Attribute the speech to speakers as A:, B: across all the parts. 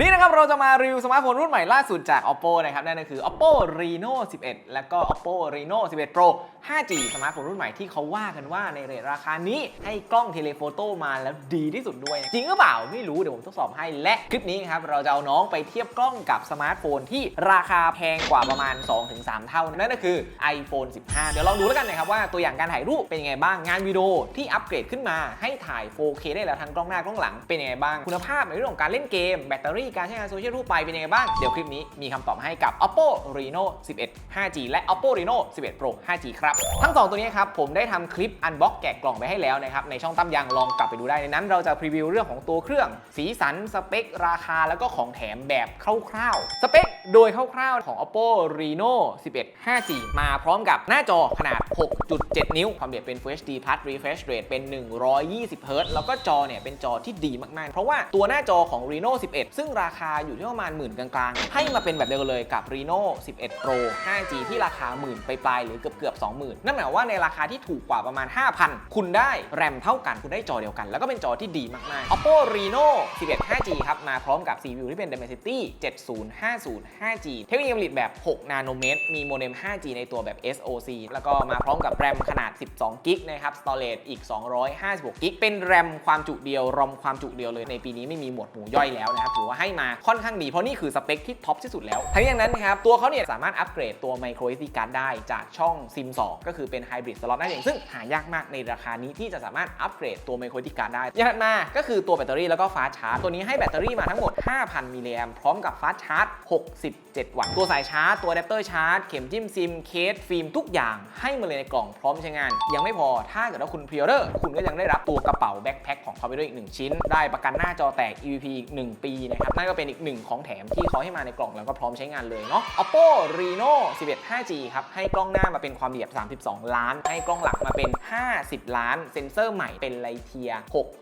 A: วันนี้นะครับเราจะมารีวิวสมาร์ทโฟนรุ่นใหม่ล่าสุดจาก Oppo นะครับนั่นก็คือ Oppo Reno 11 แล้วก็ Oppo Reno 11 Pro 5G สมาร์ทโฟนรุ่นใหม่ที่เขาว่ากันว่าในเรทราคานี้ให้กล้องเทเลโฟโต้มาแล้วดีที่สุดด้วย จริงหรือเปล่าไม่รู้เดี๋ยวผมทดสอบให้และคลิปนี้ครับเราจะเอาน้องไปเทียบกล้องกับสมาร์ทโฟนที่ราคาแพงกว่าประมาณ 2-3 เท่า นั่นก็คือ iPhone 15 เดี๋ยวลองดูแล้วกันนะครับว่าตัวอย่างการถ่ายรูปเป็นยังไงบ้างงานวิดีโอที่อัปเกรดขึ้นมาให้ถ่าย 4K ได้แล้วทั้งกล้องหน้ากล้องหลังเป็นยังไงบ้างคุณภาพในเรื่องของการเล่นเกมแบตเตอรี่การใช้งานโซเชียลทั่วไปเป็นยังไงบ้าง เดี๋ยวคลิปนี้มีคำตอบให้กับ Oppo Reno 11 5G และ Oppo Reno 11 Pro 5G ครับ ทั้ง 2 ตัวนี้ครับผมได้ทำคลิปอันบ็อกแกะกล่องไปให้แล้วนะครับ ในช่องตั้มยังลองกลับไปดูได้ในนั้น เราจะพรีวิวเรื่องของตัวเครื่อง สีสัน สเปค ราคา แล้วก็ของแถมแบบคร่าวๆ สเปคโดยคร่าวๆของ Oppo Reno 11 5G มาพร้อมกับหน้าจอขนาด 6.7 นิ้ว ความละเอียดเป็น Full HD Plus Refresh Rate เป็น 120 Hz แล้วก็จอเนี่ยเป็นจอที่ดีมากๆ เพราะว่าตัวหน้าจอของ Reno 11 ซึ่งราคาอยู่ที่ประมาณหมื่นกลางๆ ให้มาเป็นแบบเดียวกันเลยกับ Reno 11 Pro 5G ที่ราคาหมื่นไปปลายหรือเกือบเกือบๆ20,000 นั่นหมายว่าในราคาที่ถูกกว่าประมาณ 5,000 คุณได้แรมเท่ากัน คุณได้จอเดียวกัน แล้วก็เป็นจอที่ดีมากๆ Oppo Reno 11 5G ครับ มาพร้อมกับ CPU ที่เป็น Dimensity 7050 5G เทคโนโลยีผลิตแบบ 6 นาโนเมตร มีโมเด็ม 5G ในตัวแบบ SoC แล้วก็มาพร้อมกับแรมขนาด 12 กิกนะครับ Storage อีก 256 กิก เป็นแรมความจุเดียว รอมความจุเดียวเลย ในปีนี้ไม่มีหมวดหมู่ย่อยแล้วนะครับ ถือว่าให้มาค่อนข้างดี เพราะนี่คือสเปคที่ท็อปที่สุดแล้วทั้งนี้อย่างนั้นนะครับตัวเขาเนี่ยสามารถอัปเกรดตัว micro SD card ได้จากช่อง SIM 2 ก็คือเป็น hybrid slot นั่นเองซึ่งหายากมากในราคานี้ที่จะสามารถอัปเกรดตัว micro SD card ได้อย่างถัดมาก็คือตัวแบตเตอรี่แล้วก็ฟ้าชาร์จตัวนี้ให้แบตเตอรี่มาทั้งหมด 5,000 มิลลิแอมพร้อมกับฟ้าชาร์จ 67 วัตต์ตัวสายชาร์จตัวอะแดปเตอร์ชาร์จเข็มจิ้มซิมเคสฟิล์มทุกอย่างให้มาเลยในกล่องพร้อมใช้งาน ยังไม่พอถ้าเกิดว่าคุณพรีออเดอร์คุณก็ยังได้รับตัวกระเป๋าแบ็คแพ็คของเขาไปด้วยอีก1ชิ้น ได้ประกันหน้าจอแตก EVP อีก1ปีนะครับนั่นก็เป็นอีกหนึ่งของแถมที่เขาให้มาในกล่องแล้วก็พร้อมใช้งานเลยเนาะ Oppo Reno 11 5G ครับ ให้กล้องหน้ามาเป็นความละเอียด 32 ล้าน ให้กล้องหลักมาเป็น 50 ล้าน เซ็นเซอร์ใหม่เป็นไลเทีย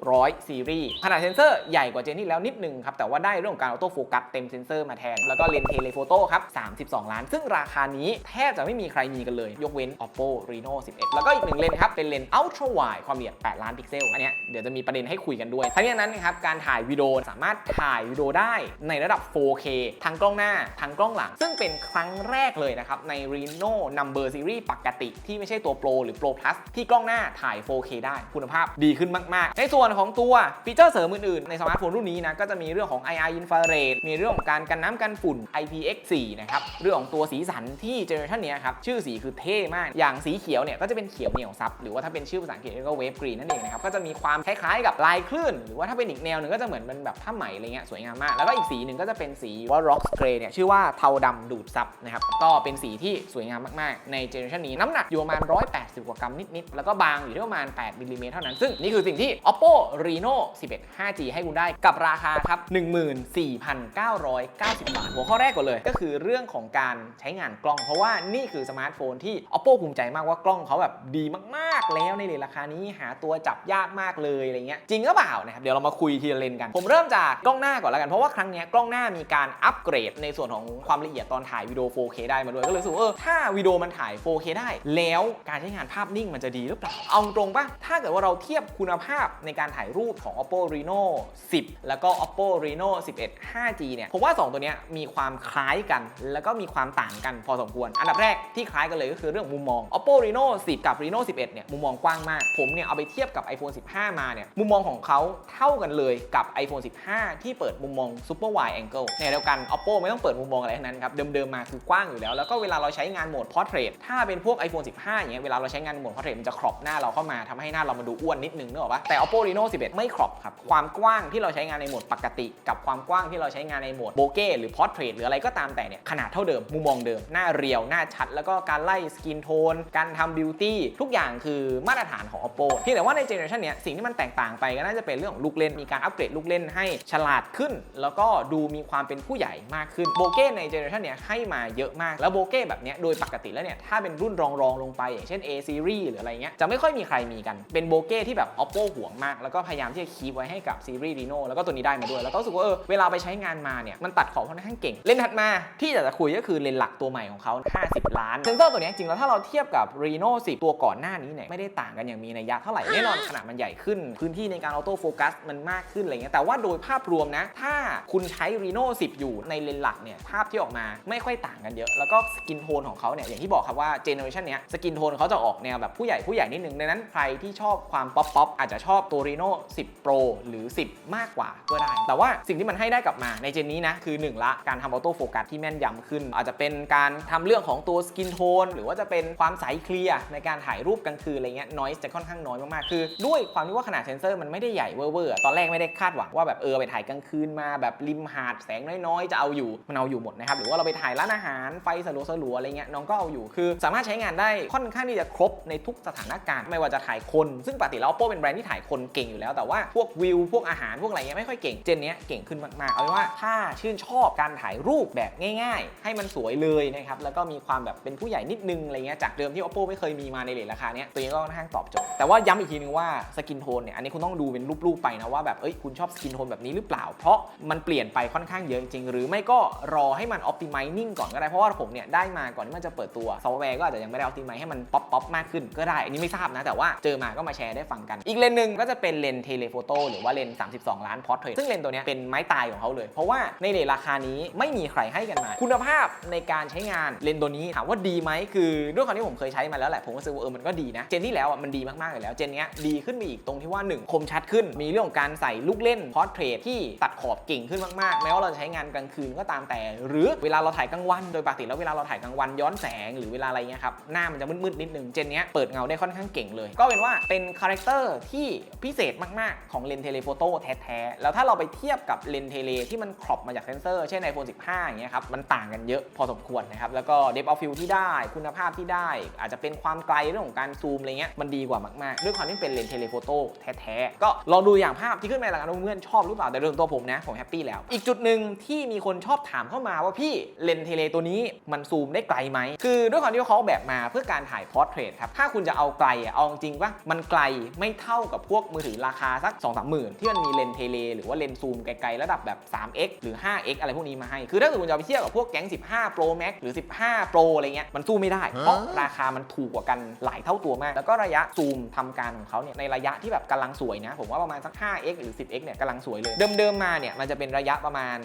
A: 600 ซีรีส์ ขนาดเซ็นเซอร์ใหญ่กว่าเจนที่แล้วนิดนึงครับ แต่ว่าได้เรื่องของการออโต้โฟกัสเต็มเซ็นเซอร์มาแทน แล้วก็เลนส์เทเลโฟโต้ครับ 32 ล้าน ซึ่งราคานี้แทบจะไม่มีใครมีกันเลย ยกเว้น Oppo Reno 11 แล้วก็อีกหนึ่งเลนส์ครับ เป็นเลนส์ Ultra Wide ความละเอียด 8 ล้านพิกเซล อันเนี้ยเดี๋ยวจะมีประเด็นให้คุยกันด้วยทั้งนี้นั้นนะครับ การถ่ายวิดีโอสามารถถ่ายวิดีโอได้ในระดับ 4K ทั้งกล้องหน้า ทั้งกล้องหลัง ซึ่งเป็นครั้งแรกเลยนะครับใน Reno Number Series ปกติ ที่ไม่ใช่ตัว Pro หรือ Pro Plus ที่กล้องหน้าถ่าย 4K ได้คุณภาพดีขึ้นมาก ๆ ในส่วนของตัวฟีเจอร์เสริมอื่น ๆ ในสมาร์ทโฟนรุ่นนี้นะก็จะมีเรื่องของ IR infrared มีเรื่องของการกันน้ำกันฝุ่น IPX4 นะครับเรื่องของตัวสีสันที่เจเนอเรชันนี้ครับชื่อสีคือเท่มาก อย่างสีเขียวเนี่ยก็จะเป็นเขียวเหนียวซับหรือว่าถ้าเป็นชื่อภาษาอังกฤษก็เวฟกรีนนั่นเองนะครับก็จะมีความคล้ายๆกับลายคลื่น หรือว่าถ้าเป็นอีกแนวหนึ่งก็จะเหมือนเป็นแบบผ้าไหมอะไรเงี้ยสวยงามมากแล้วก็อีกสีหนึ่งก็จะเป็นสีว่า rock gray เนี่ยชื่อว่าเทาดำดูดซับนะครับก็เป็นสีที่สวยงามมากๆ ในเจเนอเรชันนี้น้ำหนักอยู่ประมาณ 180 กว่ากรัมนิดๆ แล้วก็บางอยู่ที่ประมาณ 8มิลลิเมตรเท่านั้น ซึ่งนี่คือสิ่งที่ Oppo Reno 11 5G ให้คุณได้กับราคาครับ 14,990 บาท หัวข้อแรกก่อนเลย ก็คือเรื่องของการใช้งานกล้อง เพราะว่านี่คือสมาร์ทโฟนที่ Oppo ภูมิใจมากว่ากล้องเขาแบบดีมากๆ แล้วในเรทราคานี้หาตัวจับยากมากเลยอะไรเงี้ยจริงหรือเปล่านะครับเดี๋ยวเรามาคุยทีละเลนกัน ผมเริ่มจากกล้องหน้าก่อนแล้วกันเพราะว่าครั้งนี้กล้องหน้ามีการอัปเกรดในส่วนของความละเอียดตอนถ่ายวิดีโอ 4K ได้มาด้วย ก็เลยรู้สึกว่าเออถ้าวิดีโอมันถ่าย 4K ได้ แล้วการใช้งานภาพนิ่งมันจะดีหรือเปล่า เอาตรงป่ะ ถ้าเกิดว่าเราเทียบคุณภาพในการถ่ายรูปของ Oppo Reno 10 แล้วก็ Oppo Reno 11 5G เนี่ยผมว่า 2 ตัวนี้มีความคล้ายกัน แล้วก็มีความต่างกันพอสมควร อันดับแรกที่คล้ายกันเลยก็คือเรื่องมุมมอง Oppo Reno 10 กับ Reno 11 เนี่ยมุมมองกว้างมาก ผมเนี่ยเอาไปเทียบกับ iPhone 15 มาเนี่ยมุมมองของเขาเท่ากันเลยกับ iPhone 15 ที่เปิดมุมมอง Super Wide Angle ในเดียวกัน Oppo ไม่ต้องเปิดมุมมองอะไรทั้งนั้นครับ เดิมๆมาคือกว้างอยู่แล้ว แล้วก็เวลาเราใช้งานโหมด Portrait ถ้าเป็นพวก iPhone 15อย่างเงี้ย เวลาเราใช้งานโหมด Portrait มันจะครอบหน้าเราเข้ามาทำให้หน้าเรามาดูอ้วนนิดนึงนึกออกปะแต่ Oppo Reno 11 ไม่ครอบครับ ความกว้างที่เราใช้งานในโหมดปกติ กับความกว้างที่เราใช้งานในโหมดโบเก้หรือ Portrait หรืออะไรก็ตามแต่เนี่ยขนาดเท่าเดิมมุมมองเดิมหน้าเรียวหน้าชัด แล้วก็การไล่สกินโทนการทำบิวตี้ทุกอย่างคือมาตรฐานของ Oppo เพียงแต่ว่าในเจเนอเรชันเนี้ยสิ่งที่มันแตกต่างไปก็น่าจะเป็นเรื่องของลูกเล่นมีการอัปเกรดลูกเล่นให้ฉลาดขึ้นแล้วก็ดูมีความเป็นผู้ใหญ่มากขึ้นโบเก้ในเจเนอเรชันเนี้ยให้มาเยอะมาก แล้วโบเก้แบบเนี้ยโดยปกติแล้วเนี่ยถ้าเป็นรุ่นรองรองลงไป อย่างเช่น A series หรืออะไรเงี้ยจะไม่ค่อยมีใครมีกันเป็นโบเก้ที่แบบ Oppo ห่วงมาก แล้วก็พยายามที่จะคีบไว้ให้กับซีรีส์ Reno แล้วก็ตัวนี้ได้มาด้วย แล้วก็รู้สึกว่าเออเวลาไปใช้งานมาเนี่ยมันตัดขอบค่อนข้างเก่ง เลนส์ถัดมาที่อยากจะคุยก็คือเลนส์หลักตัวใหม่ของเขา50 ล้านเซนเซอร์ตัวนี้จริงแล้วถ้าเราเทียบกับ Reno 10 ตัวก่อนหน้านี้เนี่ยไม่ได้ต่างกันอย่างมีนัยยะเท่าไหร่แน่นอนขนาดมันใหญ่ขึ้น พื้นที่ในการออโต้โฟกัสมันมากขึ้นอะไรเงี้ยแต่ว่าโดยภาพรวมนะถ้าคุณใช้ Reno 10 อยู่ในเลนส์หลักเนี่ยภาพที่ออกมาไม่ค่อยต่างกันเยอะ แล้วก็สกินโทนของเขาเนี่ยอย่างที่บอกครับว่าเจเนอเรชันเนี้ยสกินโทนเขาจะออกแนวแบบผู้ใหญ่ผู้ใหญ่นิดนึงดังนั้นใครที่ชอบความป๊อปป๊อปอาจจะชอบตัว Reno 10 Pro หรือ 10 มากกว่าก็ได้ แต่ว่าสิ่งที่มันให้ได้กลับมาในเจนนี้นะคือ 1 ละการทำออโต้โฟกัสที่แม่นยำขึ้น อาจจะเป็นการทำเรื่องของตัวสกินโทนหรือว่าจะเป็นความใสเคลียร์ในการถ่ายรูปกลางคืนอะไรเงี้ยนอยส์จะค่อนข้างน้อยมากๆคือ ด้วยความที่ว่าขนาดเซนเซอร์มันไม่ได้ใหญ่เวอร์ๆตอนแรกไม่ได้คาดหวังว่าแบบเออไปถ่ายกลางคืนมาแบบริมหาดแสงน้อยๆ จะเอาอยู่มันเอาอยู่หมดนะครับหรือว่าเราไปถ่ายร้านอาหารไฟสลัวๆอะไรเงี้ยน้องก็เอาอยู่คือ สามารถใช้งานได้ค่อนข้างที่จะครบในทุกสถานการณ์ไม่ว่าจะถ่ายคน ซึ่งปกติแล้ว Oppo เป็นแบรนด์ที่ถ่ายคนเก่งอยู่แล้วแต่ว่าพวกวิวพวกอาหารพวกอะไรเงี้ยไม่ค่อยเก่งเจนเนี้ยเก่งขึ้นมากๆเอาเป็นว่าถ้าชื่นชอบการถ่ายรูปแบบง่าย ๆ ให้มันสวยเลยนะครับแล้วก็มีความแบบเป็นผู้ใหญ่นิดนึงอะไรเงี้ยจากเดิมที่ Oppo ไม่เคยมีมาในเลทราคาเนี้ยตัวนี้ก็ค่อนข้างตอบโจทย์แต่ว่าย้ำอีกทีนึงว่าสกินโทนเนี่ยอันนี้คุณต้องดูเป็นรูปๆไปนะว่าแบบเอ้ยคุณชอบสกินโทนแบบนี้หรือเปล่าเพราะมันเปลี่ยนไปค่อนข้างเยอะจริงๆหรือไม่ก็รอให้มัน optimizing ก่อนก็ได้ เพราะว่าผมเนี่ยได้มาก่อนที่มันจะเปิดตัวซอฟต์แวร์ก็อาจจะยังไม่ได้ optimize ให้มันป๊อปป๊อปมากขึ้นก็ได้ อันนี้ไม่ทราบนะ แต่ว่าเจอมาก็มาแชร์ได้ฟังกัน อีกเลนหนึ่งก็จะเป็นเลนเทเลโฟโต้หรือว่าเลน 32 ล้านพอร์เทรตซึ่งเลนตัวนี้เป็นไม้ตายของเขาเลย เพราะว่าในเลนราคานี้ไม่มีใครให้กันมา คุณภาพในการใช้งานเลนตัวนี้ถามว่าดีไหมคือด้วยความที่ผมเคยใช้มาแล้วแหละผมก็รู้สึกว่าเออมันก็ดีนะเจนที่แล้วอะมันดีมากๆเลยแล้วเจนเนี้ยดีขึ้นไปอีกตรงที่ว่าหนึ่งคมชัดขึ้น มีเรื่องของการใส่ลูกเล่นพอร์เทรตที่ตัดขอบเก่งขึ้นมากๆ แม้ว่าเราจะใช้งานกลางคืนก็ตามแต่ หรือเวลาเราถ่ายกลางวัน โดยปกติแล้วเวลาเราถ่ายกลางวันย้อนแสงหรือเวลาอะไรเงี้ยครับหน้ามันจะมืดๆนิดนึงเจนเนี้ยเปิดเงาได้ค่อนข้างเก่งเลย ก็เป็นว่าเป็นคาแรคเตอร์ที่พิเศษมากๆ ของเลนเทเลโฟโต้แท้ๆแล้วถ้าเราไปเทียบกับเลนเทเลที่มันครอบมาจากเซนเซอร์เช่น iPhone 15อย่างเงี้ยครับมันต่างกันเยอะพอสมควรนะครับแล้วก็ depth of field ที่ได้คุณภาพที่ได้ อาจจะเป็นความไกลเรื่องของการซูมอะไรเงี้ยมันดีกว่ามากๆ ด้วยความที่เป็นเลนเทเลโฟโต้แท้ๆก็ลองดูอย่างภาพที่ขึ้นมาแล้วกันว่าเพื่อนชอบหรือเปล่าแต่เรื่องตัวผมนะผมแฮปปี้แล้ว อีกจุดหนึ่งที่มีคนชอบถามเข้ามาว่าพี่เลนส์เทเลตัวนี้มันซูมได้ไกลไหม คือด้วยความที่เขาออกแบบมาเพื่อการถ่ายพอร์เทรตครับ ถ้าคุณจะเอาไกลอะเอาจริงๆว่ามันไกลไม่เท่ากับพวกมือถือราคาสัก2 3หมื่นที่มันมีเลนส์เทเลหรือว่าเลนส์ซูมไกลๆระดับแบบ 3x หรือ 5x อะไรพวกนี้มาให้ คือถ้าเกิดคุณจะเอาไปเทียบกับพวกแก๊ง 15 Pro Max หรือ 15 Pro อะไรเงี้ยมันสู้ไม่ได้ เพราะราคามันถูกกว่ากันหลายเท่าตัวมาก แล้วก็ระยะซูมทำการของเขาเนี่ยในระยะที่แบบกำลังสวยนะ ผมว่าประมาณสัก 5x หรือ 10x เนี่ยกำลังสวยเลย เดิมๆมาเนี่ยมันจะเป็นระยะประมาณ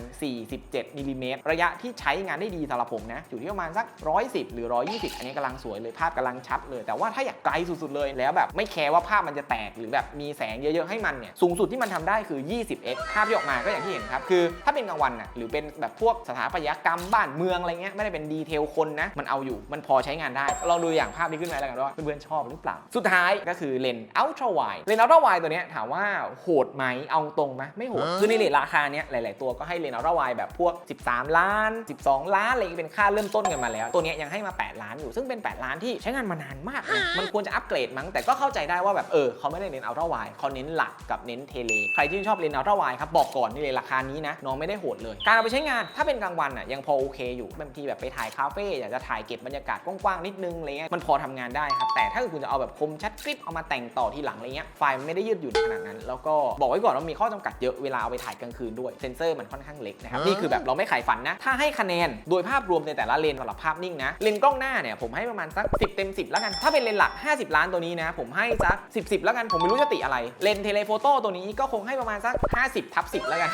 A: 47มิลลิเมตรระยะที่ใช้งานได้ดีสำหรับผมนะอยู่ที่ประมาณสัก 110 หรือ 120 อันนี้กำลังสวยเลยภาพกำลังชัดเลย แต่ว่าถ้าอยากไกลสุดๆเลยแล้วแบบไม่แคร์ว่าภาพมันจะแตกหรือแบบมีแสงเยอะๆให้มันเนี่ยสูงสุดที่มันทำได้คือ 20x ภาพที่ออกมาก็อย่างที่เห็นครับคือถ้าเป็นกลางวันน่ะหรือเป็นแบบพวกสถาปัตยกรรมบ้านเมืองอะไรเงี้ยไม่ได้เป็นดีเทลคนนะมันเอาอยู่มันพอใช้งานได้ลองดูอย่างภาพนี้ขึ้นมาแล้วกันว่าเพื่อนๆชอบหรือเปล่า สุดท้ายก็คือเลนส์ ultra wide เลนส์ ultra wide ตัวเนี้ยถามว่าโหดไหมเอาตรงไหมไม่โหดคือในเลนราคาเนี้ยหลาย ๆ ตัวก็ให้เลนส์ ultra wide แบบพวก 13 ล้าน 12 ล้านอะไรอย่างเงี้ยเป็นค่าเริ่มต้นกันมาแล้ว ตัวเนี้ยยังให้มา 8 ล้านอยู่ ซึ่งเป็น 8 ล้านที่ใช้งานมานานมากนะมันควรจะอัปเกรดมั้ง แต่ก็เข้าใจได้ว่าแบบเออเขาไม่ได้เน้น ultra wide เขาเน้นหลักกับเน้นเทเล ใครที่ชอบเลนส์ ultra wide ครับบอกก่อนนี่เลยราคานี้นะน้องไม่ได้โหดเลย การเอาไปใช้งานถ้าเป็นกลางวันอะยังพอโอเคอยู่บางทีแบบไปถ่ายคาเฟ่อยากจะถ่ายเก็บบรรยากาศกว้าง ๆ นิดนึงอะไรเงี้ยมันพอทำงานได้ครับแต่ถ้าเกิดคุณจะเอาแบบคมชัดกริบเอามาแต่งต่อทีหลังอะไรเงี้ยไฟล์มันไม่ได้ยืดหยุ่นขนาดนั้น แล้วก็บอกไว้ก่อนว่ามีข้อจำกัดเยอะเวลาเอาไปถ่ายกลางคืนด้วยเซนเซอร์มันค่อนข้างเล็กนะครับนี่คือแบบเราไม่ขายฝันนะ ถ้าให้คะแนนโดยภาพรวมในแต่ละเลนสำหรับภาพนิ่งนะเลนกล้องหน้าเนี่ยผมให้ประมาณสัก 10 เต็ม 10 แล้วกัน ถ้าเป็นเลนหลัก 50 ล้านตัวนี้นะ ผมให้สัก 10 10 แล้วกันผมไม่รู้จะติอะไร เลนเทเลโฟโต้ตัวนี้ก็คงให้ประมาณสัก 50ทับ10 แล้วกัน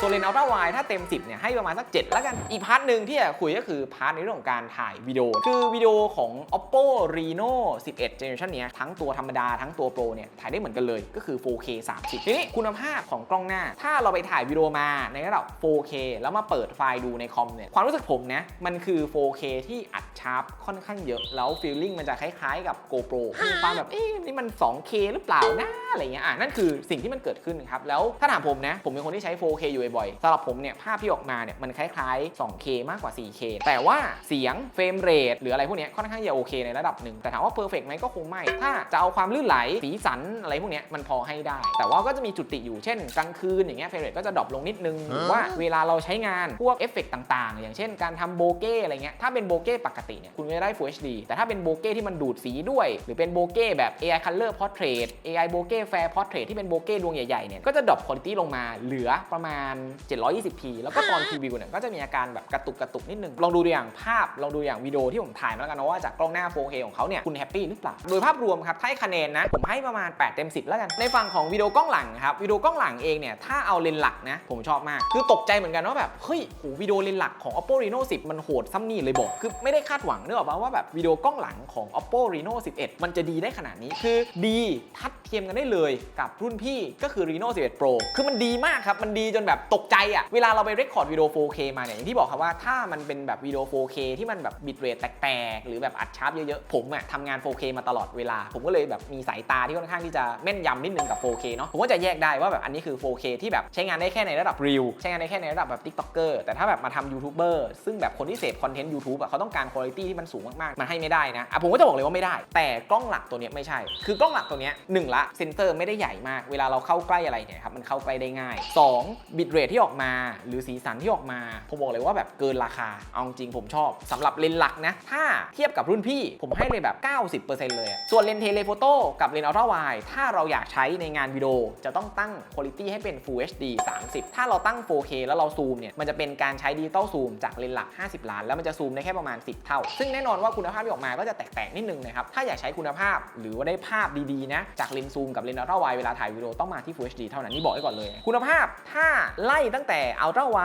A: ส่วนเลนอัลตร้าไวถ้าเต็ม 10เนี่ยให้ประมาณสัก 7 แล้วกันอีกพาร์ทหนึ่งที่อยากคุยก็คือพาร์ทในเรื่องของการถ่ายวิดีโอคือวิดีโอของ oppo reno 11 generation เนี้ยทั้งตัวธรรมดาทั้งตัว pro เนี่ยถ่ายได้เหมือนกันเลยก็คือ 4k 30ทีนี้คุณภาพของกล้องหน้า ถ้าเราไปถ่ายวิดีโอมาในระดับ 4k แล้วมาเปิดไฟล์ดูในคอมเนี่ยความรู้สึกผมนะมันคือ 4k ที่อัด ชาร์ปค่อนข้างเยอะ แล้วฟีลลิ่งมันจะคล้ายๆกับ GoPro มีความแบบ เอ๊ะนี่มัน 2k หรือเปล่านะอะไรเงี้ยอะนั่นคือสิ่งที่มันเกิดขึ้นครับ แล้วถ้าถามผมนะ ผมเป็นคนที่ใช้ 4k อยู่บ่อยๆสำหรับผมเนี่ยภาพที่ออกมาเนี่ยมันคล้ายๆ 2k มากกว่า 4k แต่ว่าเสียงเฟรมเรทหรืออะไรพวกเนี้ยค่อนข้างจะโอเคในระดับหนึ่งแต่ถามว่าเพอร์เฟกไหมก็คงไม่ถ้าจะเอาความลื่นไหลสีสันอะไรพวกเนี้ยมันพอให้ได้ แต่ว่าก็จะมีจุดติอยู่เช่นกลางคืนอย่างเงี้ยเฟรมเรทก็จะดรอปลงนิดนึงหรือว่าเวลาเราใช้งานพวกเอฟเฟกต์ต่าง ๆ อย่างเช่นการทำโบเก้อะไรเงี้ยถ้าเป็นโบเก้ปกติเนี่ยคุณก็จะได้ Full HD แต่ถ้าเป็นโบเก้ที่มันดูดสีด้วย หรือเป็นโบเก้แบบ AI Color Portrait AI โบเก้แฟร์พอร์เทรตที่เป็นโบเก้ดวงใหญ่ๆเนี่ยก็จะดรอปคุณภาพลงมาเหลือประมาณ 720p แล้วก็ตอนพรีวิวเนี่ยก็จะมีอาการแบบกระตุกกระตุกนิดนึง ลองดูตัวอย่างภาพลองดูอย่างวิดีโอที่ผมถ่ายมาแล้วกันนะว่าจากกล้องหน้า 4K ของเขาเนี่ยคุณแฮปปี้หรือเปล่าโดยภาพรวมครับถ้าให้คะแนนนะผมให้ประมาณ 8 เต็ม 10 แล้วกัน ในฝั่งของวิดีโอกล้องหลังครับวิดีโอกล้องหลังเองเนี่ยถ้าเอาเลนส์หลักนะผมชอบมาก คือตกใจเหมือนกันว่าแบบเฮ้ยโหวิดีโอเลนส์หลักของ Oppo Reno 10 มันโหดซ้ำนี่เลยบอกคือไม่ได้คาดหวังเนกอะว่าแบบวิดีโอกล้องหลังของ Oppo Reno 11 มันจะดีได้ขนาดนี้คือดีทัดเทียมกันได้เลยกับรุ่นพี่ก็คือ Reno 11 Pro คือมันดีมากครับ มันดีจนแบบตกใจอะเวลาเราไปเรคคอร์ดวิดีโอ 4K มาเนี่ยอย่างที่บอกครับว่าถ้ามันเป็นแบบวิดีโอ 4K ที่มันแบบบิตเรทแตกๆ หรือแบบอัดชาร์ปเยอะๆ ผมอะทำงาน 4K มาตลอดเวลา ผมก็เลยแบบมีสายตาที่ค่อนข้างที่จะแม่นยำนิดนึงกับ 4K เนาะผมก็จะแยกได้ว่าแบบอันนี้คือ 4K ที่แบบใช้งานได้แค่ในระดับรีวใช้งานได้แค่ในระดับแบบ TikToker แต่ถ้าแบบมาทำยูทูบเบอร์ซึ่งแบบคนที่เสพคอนเทนต์ YouTube อะเขาต้องการคุณภาพที่มันสูงมากๆ มันให้ไม่ได้นะอะผมก็จะบอกเลยว่าไม่ได้ แต่กล้องหลักตัวนี้ไม่ใช่ คือกล้องหลักตัวนี้หนึ่งละเซนเซอร์ไม่ได้ใหญ่มาก เวลาเราเข้าใกล้อะไรเนี่ยครับมันเข้าใกล้ได้ง่าย 2. บิตเรทที่ออกมา หรือสีสันที่ออกมา ผมบอกเลยว่าแบบเกินราคา เอาจริงผมชอบสำหรับเลนส์หลักนะ ถ้าเทียบกับรุ่นพี่ผมให้เลยแบบ 90%เลย ส่วนเลนส์เทเลโฟโต้กับเลนส์อัลตร้าไวถ้าเราอยากใช้ในงานวิดีโอจะต้องตั้งคุณภาพให้เป็น Full HD 30 ถ้าเราตั้ง 4K แล้วเราซูมเนี่ยมันจะเป็นการใช้ดิจิตอลซูมจากเลนส์หลัก 50 ล้าน แล้วมันจะซูมได้แค่ประมาณ 10 เท่าซึ่งแน่นอนว่าคุณภาพที่ออกมาก็จะแตกๆนิดนึงนะครับ ถ้าอยากใช้คุณภาพหรือว่าได้ภาพดีๆนะจากเลนส์ซูมกับเลนส์อัลตร้าไวเวลาถ่ายวิดีโอต้องมาที่ Full HD เท่านั้นนี่บอกไว้ก่อนเลย คุณภาพถ้าไล่ตั้งแต่อัลตร้าไว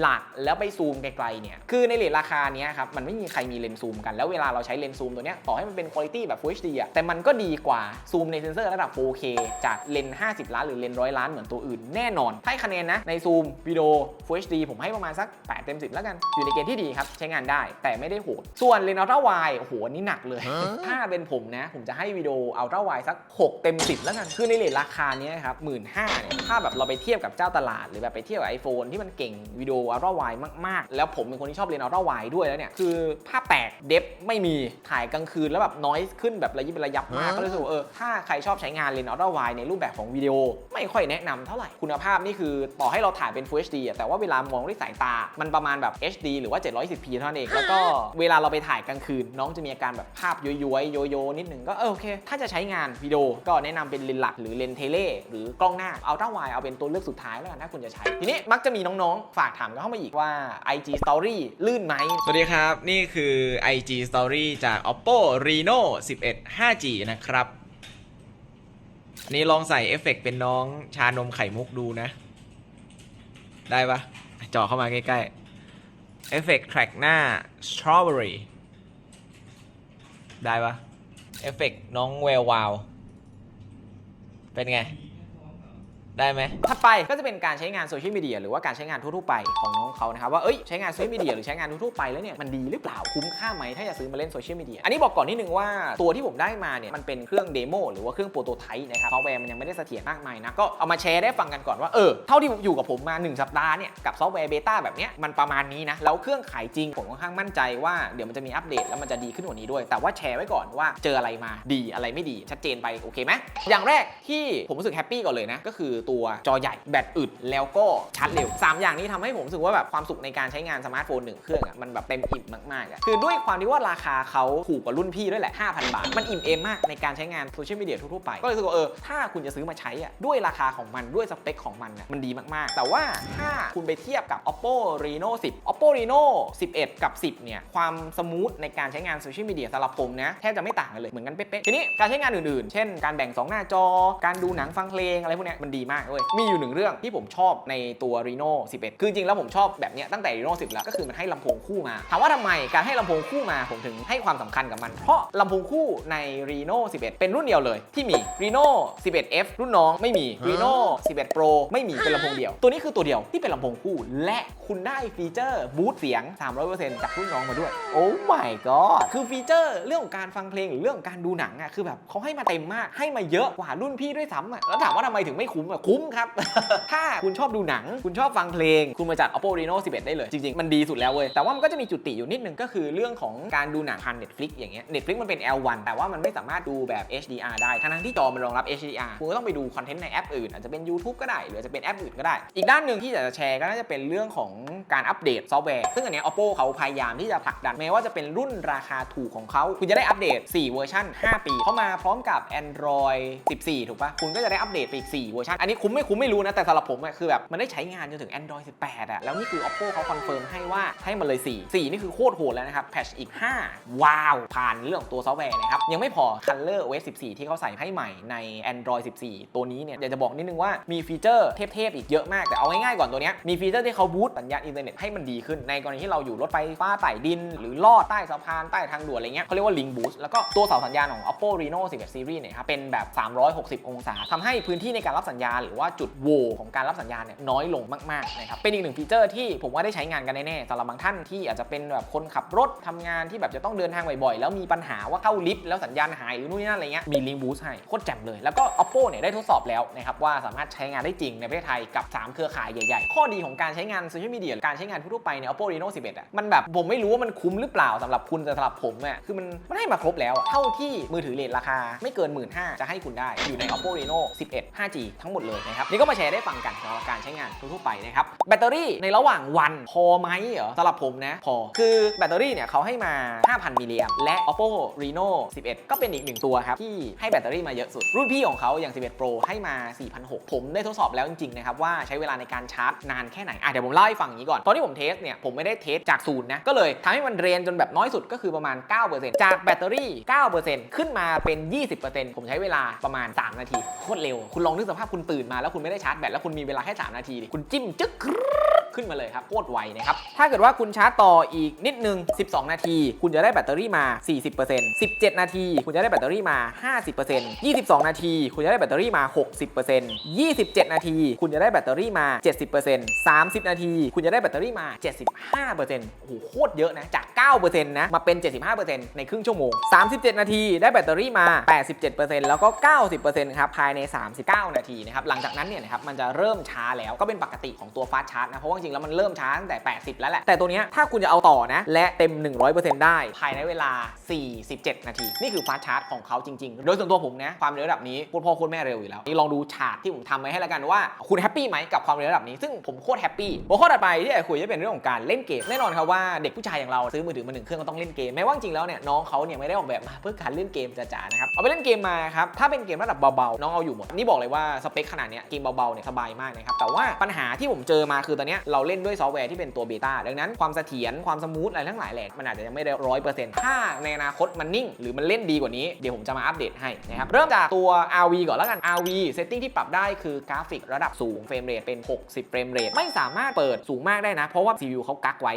A: หลักแล้วไปซูมไกลๆเนี่ยคือในเลทราคาเนี้ยครับมันไม่มีใครมีเลนส์ซูมกันแล้วเวลาเราใช้เลนส์ซูมตัวเนี้ยต่อให้มันเป็นคุณภาพแบบ Full HD อะแต่มันก็ดีกว่าซูมในเซนเซอร์ระดับ 4K จากเลนส์50 ล้านหรือเลนส์ร้อยล้านเหมือนตัวอื่นแน่นอนให้คะแนนนะในซูมวิดีโอ Full HD ผมให้ประมาณสัก 8 เต็ม 10 แล้วกัน อยู่ในเกณฑ์ที่ดีครับ ใช้งานได้แต่ไม่ได้โหดส่วนเลนส์อัลตร้าไวโอ้โหอันนี้หนักเลย ถ้าเป็นผมนะ ผมจะให้วิดีโออัลตร้าไวสัก 6 เต็ม 10 แล้วกัน คือในเลทราคาเนี้ยครับหมื่นห้าเนี่ยถ้าแบบเราไปเทียบกับเจ้าตลาด หรือแบบไปเทียบกับ iPhone ที่มันเก่งวิดีโออัลตร้าไวมากๆ แล้วผมเป็นคนที่ชอบเลนส์อัลตร้าไวด้วยแล้วเนี่ย คือภาพแตกเดฟไม่มีถ่ายกลางคืนแล้วแบบน้อยขึ้นแบบระยิบระยับมากก็เลยรู้สึกว่าเออถ้าใครชอบใช้งานเลนส์อัลตร้าไวในรูปแบบของวิดีโอ ไม่ค่อยแนะนำเท่าไหร่คุณภาพนี่คือต่อให้เราถ่ายเป็น Full HD อะแต่ว่าเวลามองด้วยสายตามันประมาณแบบ HD หรือว่า 710p เท่านั้นเองแล้วก็เวลาเราไปถ่ายกลางคืน น้องจะมีอาการแบบภาพย้อยๆโยโย่นิดหนึ่งก็เออโอเค ถ้าจะใช้งานวิดีโอก็แนะนำเป็นเลนหลักหรือเลนเทเลหรือกล้องหน้าเอัลตร้าไวเอาเป็นตัวเลือกสุดท้ายแล้วกันถ้าคุณจะใช้ ทีนี้มักจะมีน้องๆ ฝากถามกันเข้ามาอีกว่า IG Story ลื่นไหม
B: สวัสดีครับ นี่คือ IG Story จาก Oppo Reno 11 5G นะครับ นี่ลองใส่เอฟเฟกต์เป็นน้องชานมไข่มุกดูนะ ได้ปะจ่อเข้ามาใกล้ๆ เอฟเฟกต์แทร็กหน้าสตรอเบอรี่ได้ปะเอฟเฟกต์น้องแวววาว เป็นไง ได้ไหม
A: ถัดไปก็จะเป็นการใช้งานโซเชียลมีเดียหรือว่าการใช้งานทั่วๆไปของน้องเขานะครับว่าเอ้ยใช้งานโซเชียลมีเดียหรือใช้งานทั่วๆไปแล้วเนี่ยมันดีหรือเปล่าคุ้มค่าไหมถ้าจะซื้อมาเล่นโซเชียลมีเดียอันนี้บอกก่อนนิดนึงว่าตัวที่ผมได้มาเนี่ยมันเป็นเครื่องเดโมหรือว่าเครื่องโปรโตไทป์นะครับซอฟต์แวร์มันยังไม่ได้เสถียรมากมายนะก็เอามาแชร์ได้ฟังกันก่อนว่าเออเท่าที่อยู่กับผมมา 1 สัปดาห์เนี่ยกับซอฟต์แวร์เบต้าแบบเนี้ยมันประมาณนี้นะแล้วเครื่องขายจริงผมค่อนข้างมั่นใจว่าเดี๋ยวมันจะมีอัปเดตแล้วมันจะดีขึ้นกว่านี้ด้วย แต่ว่าแชร์ไว้ก่อนว่าเจออะไรมาดีอะไรไม่ดีชัดเจนไปโอเคไหมอย่างแรกที่ผมรู้สึกแฮปปี้ก่อนเลยนะก็คือตัวจอใหญ่แบตอึดแล้วก็ชาร์จเร็ว 3 อย่างนี้ทำให้ผมรู้สึกว่าแบบความสุขในการใช้งานสมาร์ทโฟนหนึ่งเครื่องอะมันแบบเต็มอิ่มมากๆอะคือด้วยความที่ว่าราคาเขาถูกกว่ารุ่นพี่ด้วยแหละ 5,000 บาท มันอิ่มเอมมากในการใช้งานโซเชียลมีเดียทั่วๆไป ก็เลยรู้สึกว่าเออถ้าคุณจะซื้อมาใช้อะด้วยราคาของมันด้วยสเปคของมันอะมันดีมากๆ แต่ว่าถ้าคุณไปเทียบกับ Oppo Reno 10 Oppo Reno 11 กับ 10 เนี่ยความสมูทในการใช้งานโซเชียลมีเดียสำหรับผมนะแทบจะไม่ต่างกันเลยเหมือนกันเป๊ะๆทีนี้การใช้งานอื่นๆ เช่นการแบ่ง 2 หน้าจอ การดูหนังฟังเพลงอะไรพวกนี้มันดีมากเว้ย มีอยู่หนึ่งเรื่องที่ผมชอบในตัว Reno 11 คือจริงๆแล้วผมชอบแบบเนี้ยตั้งแต่ Reno 10 แล้วก็คือมันให้ลำโพงคู่มา ถามว่าทำไมการให้ลำโพงคู่มาผมถึงให้ความสำคัญกับมัน เพราะลำโพงคู่ใน Reno 11 เป็นรุ่นเดียวเลยที่มี Reno 11F รุ่นน้องไม่มี Reno 11 Pro ไม่มีเป็นลำโพงเดียว ตัวนี้คือตัวเดียวที่เป็นลำโพงคู่ และคุณได้ฟีเจอร์บูตเสียง 300%จากรุ่นน้องมาด้วย โอ้ my god คือฟีเจอร์เรื่องของการฟังเพลงหรือเรื่องของการดูหนังอะคือแบบเขาให้มาเต็มมากให้มาเยอะกว่ารุ่นพี่ด้วยซ้ำอะแล้วถามว่าทำไมถึงไม่คุ้มกับคุ้มครับ ถ้าคุณชอบดูหนัง คุณชอบฟังเพลง คุณมาจัด Oppo Reno 11 ได้เลย จริง ๆ มันดีสุดแล้วเว้ย แต่ว่ามันก็จะมีจุดติอยู่นิดนึงก็คือเรื่องของการดูหนังผ่าน Netflix อย่างเงี้ย Netflix มันเป็น L1 แต่ว่ามันไม่สามารถดูแบบ HDR ได้ ทั้งที่จอมันรองรับ HDR คุณก็ต้องไปดูคอนเทนต์ในแอปอื่น อาจจะเป็น YouTube ก็ได้ หรืออาจจะเป็นแอปอื่นก็ได้ อีกด้านหนึ่งที่อยากจะแชร์ก็น่าจะเป็นเรื่องของการอัปเดตซอฟต์แวร์ ซึ่งอันนี้ Oppo เขาพยายามที่จะผลักดันแม้ว่าจะเป็นรุ่นราคาถูกของเขาคุณจะได้อัปเดต 4 เวอร์ชัน5 ปี เข้ามาพร้อมกับ Android 14 ถูกปะคุณก็จะได้อัปเดตไปอีก 4 เวอร์ชันอันนี้คุ้มไม่คุ้มไม่รู้นะ แต่สำหรับผมอะคือแบบมันได้ใช้งานจนถึง Android 18อะแล้วนี่คือ Oppo เขาคอนเฟิร์มให้ว่าให้มันเลย 4 4 นี่คือโคตรโหดแล้วนะครับแพชอีก 5 ว้าว ผ่านเรื่องตัวซอฟต์แวร์นะครับ ยังไม่พอ Color OS 14 ที่เขาใส่ให้ใหม่ใน Android 14 ตัวนี้เนี่ยอยากจะบอกนิดนึงว่ามีฟีเจอร์เทพๆอีกเยอะมากแต่เอาง่ายๆก่อนตัวเนี้ยมีฟีเจอร์ที่เขาบูตสัญญาณอินเทอร์เน็ตให้มันดีขึ้นในกรณีที่เราอยู่รถไฟฟ้าใต้ดิน หรือลอดใต้สะพานใต้ทางด่วนอะไรเงี้ยเขาเรียกว่า Link Boost แล้วก็ตัวเสาสัญญาณของ Oppo Reno 11 Series เนี่ยครับเป็นแบบ 360 องศาทำให้พื้นที่ในการรับสัญญาณหรือว่าจุดโหว่ของการรับสัญญาณเนี่ยน้อยลงมากๆนะครับเป็นอีกหนึ่งฟีเจอร์ที่ผมว่าได้ใช้งานกันแน่ๆสำหรับบางท่านที่อาจจะเป็นแบบคนขับรถทำงานที่แบบจะต้องเดินทางบ่อยๆ แล้วมีปัญหาว่าเข้าลิฟต์แล้วสัญญาณหายหรือนู่นนี่นั่นอะไรเงี้ยมี Link Boost ให้โคตรแจ่มเลย แล้วก็ Oppo เนี่ยได้ทดสอบแล้วนะครับว่าสามารถใช้งานได้จริงในประเทศไทยกับ 3 เครือข่ายใหญ่ๆ ข้อดีของการใช้งานโซเชียลมีเดียการใช้งานทั่วไปใน Oppo Reno 11อะมันแบบผมไม่รู้ว่ามันคุ้มหรือเปล่าสำหรับคุณแต่สำหรับผมเนี่ยคือมันมันให้มาครบแล้วเท่าที่มือถือเลทราคาไม่เกิน 1 5ื่นจะให้คุณได้อยู่ใน Oppo Reno 11 5G ทั้งหมดเลยนะครับนี่ก็มาแชร์ได้ฟังกันสำหรับการใช้งานทั่วๆไปนะครับแบตเตอรี่ในระหว่างวันพอไหมเหรอสำหรับผมนะพอคือแบตเตอรี่เนี่ยเขาให้มา 5,000 มิลลิแอมและ Oppo Reno 11 ก็เป็นอีกหนึ่งตัวครับที่ให้แบตเตอรี่มาเยอะสุด รุ่นพี่ของเขาอย่าง 11 Pro ให้มา 4,600 ผมได้ทดสอบแล้วจริงๆนะครับว่าใช้เวลาในการชาร์จนานแค่ไหนอะเดี๋ยวผมเล่าให้ฟังอย่างนี้ก่อน ตอนที่ผมเทสเนี่ยผมไม่ได้เทสจากศูนย์นะก็เลยทำให้มันเรนจนแบบน้อยสุดก็คือประมาณ 9%จากแบตเตอรี่ 9%ขึ้นมาเป็น 20%ผมใช้เวลาประมาณ 3 นาทีโคตรเร็ว คุณลองนึกสภาพคุณตื่นมาแล้วคุณไม่ได้ชาร์จแบตแล้วคุณมีเวลาแค่3นาทีดิคุณจิ้มจึ๊ก ขึ้นมาเลยครับโคตรไวนะครับ ถ้าเกิดว่าคุณชาร์จต่ออีกนิดนึง 12 นาที คุณจะได้แบตเตอรี่มา 40% 17 นาที คุณจะได้แบตเตอรี่มา 50% 22 นาที คุณจะได้แบตเตอรี่มา 60% 27 นาที คุณจะได้แบตเตอรี่มา 70% 30 นาที คุณจะได้แบตเตอรี่มา 75%โอ้โหโคตรเยอะนะ จาก 9%นะ มาเป็น 75%ในครึ่งชั่วโมง 37 นาที ได้แบตเตอรี่มา 87%แล้วก็ 90%ครับ ภายใน 39 นาทีนะครับ หลังจากนั้นเนี่ยนะครับ มันจะเริ่มช้าแล้ว ก็เป็นปกติของตัวฟาสชาร์จนะ เพราะว่าจริงแล้วมันเริ่มช้าตั้งแต่ 80 แล้วแหละ แต่ตัวเนี้ยถ้าคุณจะเอาต่อนะ และเต็ม 100%ได้ ภายในเวลา 47 นาที นี่คือฟาสชาร์จของเขาจริงๆ โดยส่วนตัวผมนะความเร็วระดับนี้คุณพ่อคุณแม่เร็วอยู่แล้ว นี่ลองดูฉากที่ผมทำไว้ให้ล้วกันว่าคุณแฮปปี้ไหมกับความเร็วระดับนี้ซึ่งผมโคตรแฮปปี้หัวข้อถัดไปที่จะคุยจะเป็นเรื่องของการเล่นเกมแน่นอนครับว่าเด็กผู้ชายอย่างเราซื้อมือถือมาหนึ่งเครื่องก็ต้องเล่นเกมแม้ว่าจริงแล้วเนี่ยน้องเขาเนี่ยไม่ได้ออกแบบมาเพื่อการเล่นเกมจ๋าๆนะครับเอาไปเล่นเกมมาครับถ้าเป็นเกมระดับเบาๆน้องเอาอยู่หมดนี่บอกเลยว่าสเปคขนาดเนี้ยเกมเบาๆเนี่ยสบายมากนะครับแต่ว่าปัญหาที่ผมเจอมาคือตอนเนี้ยเราเล่นด้วยซอฟต์แวร์ที่เป็นตัวเบต้าดังนั้นความเสถียรความสมูทอะไรทั้งหลายแหล่มันอาจจะยังไม่ได้ร้อยเปอร์เซ็นต์ถ้าในอนาคตมันนิ่ง หรือมันเล่นดีกว่านี้เดี๋ยวผมจะมาอัปเดตให้นะครับเริ่มจากตัว RV ก่อนแล้วกัน RV เซตติ้งที่ปรับได้คือกราฟิกระดับสูงเฟรมเรทเป็น 60 เฟรมเรทไม่สามารถเปิดสูงมากได้นะ เพราะว่า CPU เขากักไว้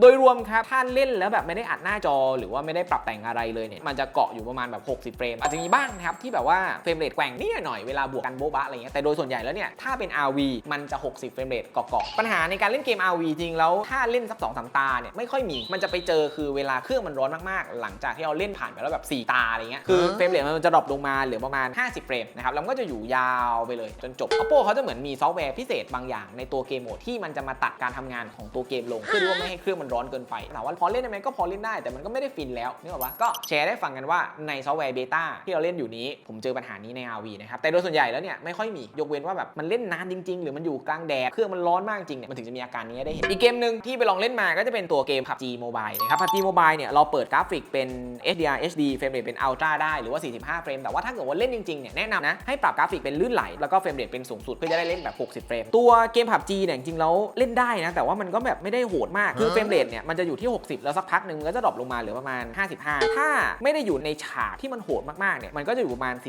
A: โดยรวมครับ ถ้าเล่นแล้วแบบไม่ได้อัดหน้าจอ หรือว่าไม่ได้ปรับแต่งอะไรเลยเนี่ย มันจะเกาะอยู่ประมาณแบบ 60 เฟรม อาจจะมีบ้างนะครับ ที่แบบว่าเฟรมเรทแกว่งนิดหน่อย เวลาบวกกันโบ๊ะบะอะไรเงี้ย แต่โดยส่วนใหญ่แล้วเนี่ย ถ้าเป็น RV มันจะ 60 เฟรมเรทเกาะๆปัญหาในการเล่นเกม RV จริงแล้ว ถ้าเล่นสักสองสามตาเนี่ย ไม่ค่อยมี มันจะไปเจอคือเวลาเครื่องมันร้อนมากๆ หลังจากที่เราเล่นผ่านไปแล้วแบบ 4 ตาอะไรเงี้ย คือเฟรมเรทมันจะดรอปลงมาเหลือประมาณ 50 เฟรมนะครับ แล้วมันก็จะอยู่ยาวไปเลยจนจบ Oppo เขาจะเหมือนมีซอฟต์แวร์พิเศษบางอย่างในตัวเกมโหมดที่มันจะมาตัดการทำงานของตัวเกมลงเพื่อที่ว่าไม่ให้เครื่องมันร้อนเกินไปถามว่าพอเล่นได้ไหมก็พอเล่นได้แต่มันก็ไม่ได้ฟินแล้วนึกออกปะก็แชร์ได้ฟังกันว่าในซอฟต์แวร์เบต้าที่เราเล่นอยู่นี้ ผมเจอปัญหานี้ใน RV นะครับแต่โดยส่วนใหญ่แล้วเนี่ยไม่ค่อยมียกเว้นว่าแบบมันเล่นนานจริง ๆ หรือมันอยู่กลางแดดเครื่องมันร้อนมากจริงเนี่ยมันถึงจะมีอาการนี้ได้เห็นอีกเกมหนึ่งที่ไปลองเล่นมาก็จะเป็นตัวเกม PUBG Mobile นะครับ PUBG Mobile เนี่ยเราเปิดกราฟิกเป็น HDR HD เฟรมเรทเป็น Ultra ได้หรือว่า 45 เฟรมแต่ว่าถ้าเกิดว่าเล่นจริงๆเนี่ยแนะนำนะให้ปรับกราฟิกเป็นลื่นไหลแล้วก็เฟรมเรทเป็นสูงสุดเพื่อจะได้เล่นแบบ 60 เฟรมตัวเกม PUBG เนี่ยจริงๆแล้วเล่นได้นะแต่ว่ามันก็แบบไม่ได้โหดมาก คือเฟรมเรทเนี่ยมันจะอยู่ที่ 60 แล้วสักพักหนึ่งมันก็จะดรอปลงมาเหลือประมาณ 55 ถ้าไม่ได้อยู่ในฉากที่มันโหดมากๆเนี่ยมันก็จะอยู่ประมาณ 49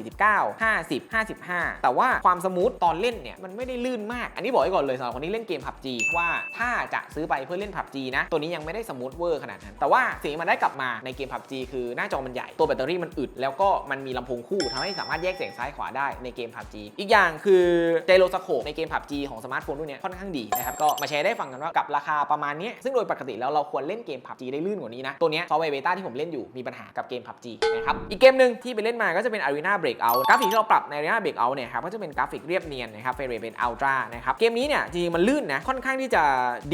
A: 50 55 แต่ว่าความสมูทตอนเล่นเนี่ยมันไม่ได้ลื่นมาก อันนี้บอกไว้ก่อนเลยสำหรับคนที่เล่นเกม PUBG ว่าถ้าจะซื้อไปเพื่อเล่น PUBG นะตัวนี้ยังไม่ได้สมูทเวอร์ขนาดนั้น แต่ว่าสิ่งที่มันได้กลับมาในเกม PUBG คือหน้าจอมันใหญ่ตัวแบตเตอรี่มันอึดแล้วก็มันมีลำโพงคู่ทำให้สามารถแยกเสียงซ้ายขวาได้ในเกม PUBG อีกอย่างคือไจโรสโคปในเกม PUBG ของสมาร์ทโฟนรุ่นเนี้ยค่อนข้างดีนะครับก็มาแชร์ได้ฟังกันว่ากับราคาประมาณนี้ซึ่งโดยปกติแล้วเราควรเล่นเกม PUBG ได้ลื่นกว่านี้นะ ตัวนี้ซอฟต์แวร์เบต้าที่ผมเล่นอยู่มีปัญหากับเกม PUBG นะครับ อีกเกมหนึ่งที่ไปเล่นมาก็จะเป็น Arena Breakout กราฟิกที่เราปรับใน Arena Breakout เนี่ยครับก็จะเป็นกราฟิกเรียบเนียนนะครับเฟรมเรทเป็น Ultra นะครับเกมนี้เนี่ยจริงๆมันลื่นนะค่อนข้างที่จะ